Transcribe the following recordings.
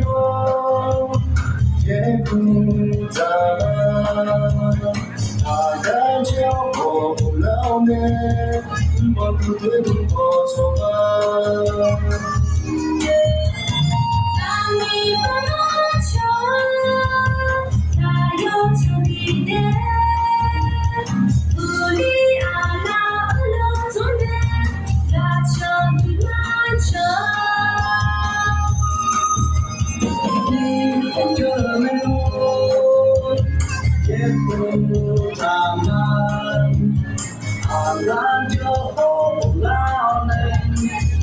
그리워 아, 예쁜 사람 바다지어 올라오네 모두 되는 벗어나 蓝天就红了呢，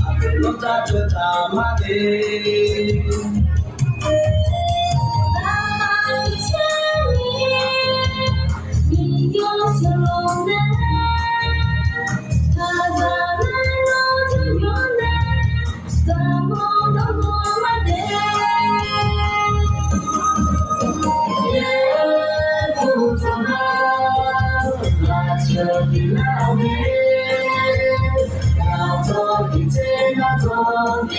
把云朵扎成扎马灯。蓝天里，你有笑容呢，把咱们搂成圆呢，咱们都过满灯。夜不走，拉扯你。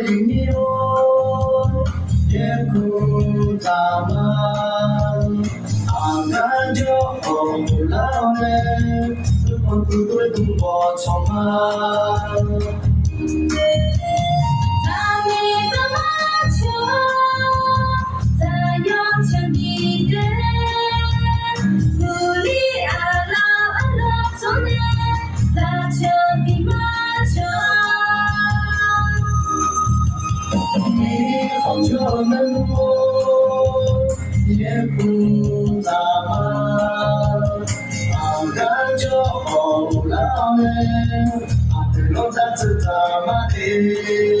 인이요 아, 예쁘다만 안 가져 올라오네 그건 그걸 둔 것처럼 我们不也不咋胖，当然就后脑门，阿得罗扎子扎嘛滴。